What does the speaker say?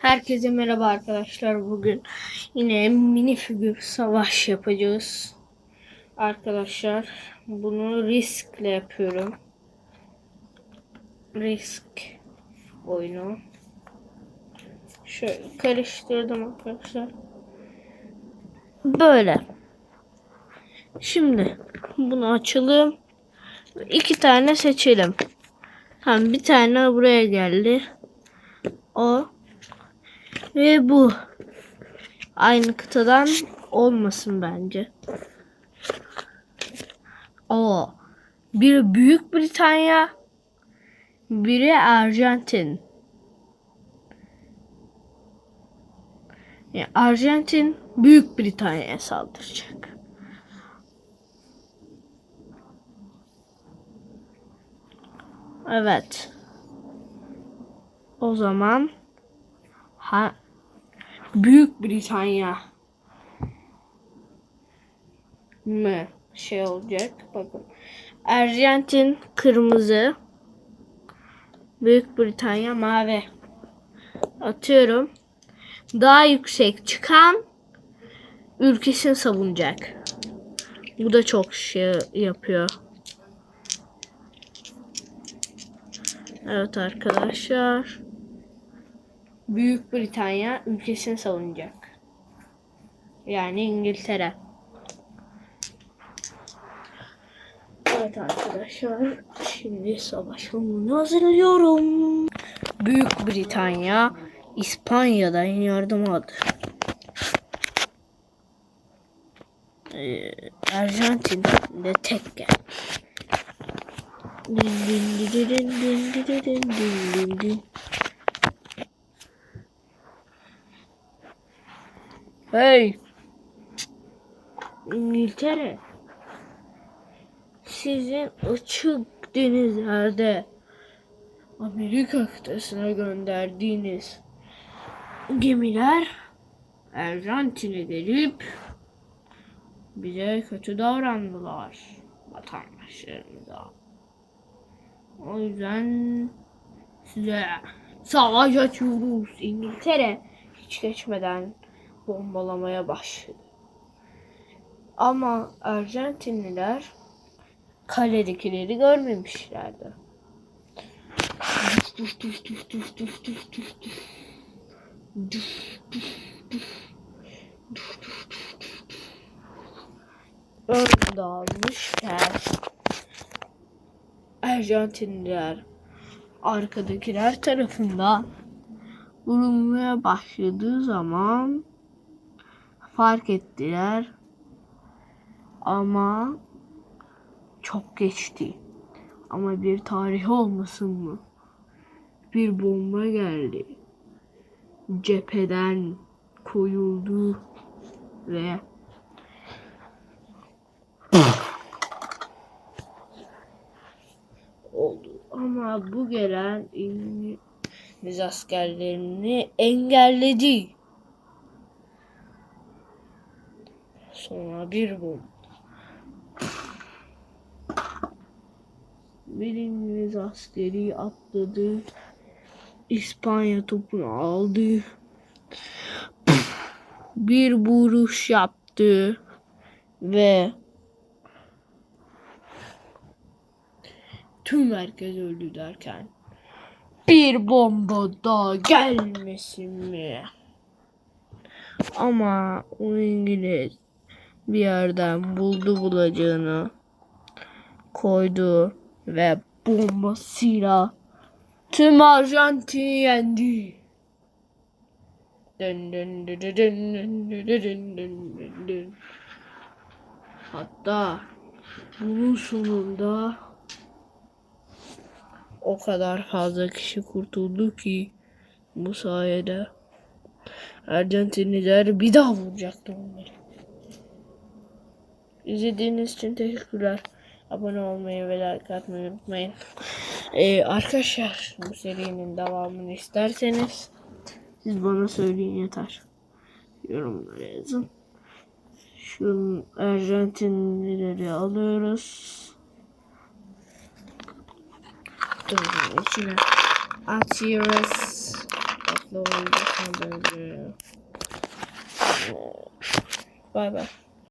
Herkese merhaba arkadaşlar. Bugün yine mini figür savaş yapacağız. Arkadaşlar bunu riskle yapıyorum. Risk oyunu. Şöyle karıştırdım arkadaşlar. Böyle. Şimdi bunu açalım. İki tane seçelim. Tamam bir tane buraya geldi. O ve bu aynı kıtadan olmasın bence. O biri Büyük Britanya, biri Arjantin. Yani Arjantin Büyük Britanya'ya saldıracak. Evet. O zaman ha Büyük Britanya mı şey olacak? Bakın. Arjantin kırmızı. Büyük Britanya mavi. Atıyorum. Daha yüksek çıkan ülkesini savunacak. Bu da çok şey yapıyor. Evet arkadaşlar. Büyük Britanya ülkesini savunacak. Yani İngiltere. Evet arkadaşlar. Şimdi savaş alanını hazırlıyorum. Büyük Britanya İspanya'dan yardım aldı. Ee, Arjantin de tek gel. Din din din din din din din din din din. Hey! İngiltere. Sizin açık denizlerde Amerika kıtasına gönderdiğiniz gemiler Arjantin'e gelip bize kötü davrandılar vatandaşlarımıza. O yüzden size savaş açıyoruz. İngiltere hiç geçmeden bombalamaya başladı. Ama Arjantinliler kaledekileri görmemişlerdi. Düf düf almışken Arjantinliler arkadakiler tarafından vurulmaya başladığı zaman fark ettiler ama çok geçti. Ama bir tarih olmasın mı? Bir bomba geldi. Cepheden koyuldu ve oldu. Ama bu gelen İngiliz askerlerini engelledi. Sonra bir bomba. Bir İngiliz askeri atladı. İspanya topunu aldı. Bir vuruş yaptı ve tüm herkes öldü derken bir bomba daha gelmesin mi? Ama o İngiliz bir yerden buldu bulacağını koydu ve bombasıyla tüm Arjantin'i yendi. Hatta bunun sonunda o kadar fazla kişi kurtuldu ki bu sayede Arjantinliler bir daha vuracaktı onları. İzlediğiniz için teşekkürler. Abone olmayı ve like atmayı unutmayın. Ee, arkadaşlar bu serinin devamını isterseniz siz bana söyleyin yeter. Yorumlara yazın. Şu Arjantinlileri alıyoruz. Dur içine atıyoruz. tatlı benziyor. Bay bay.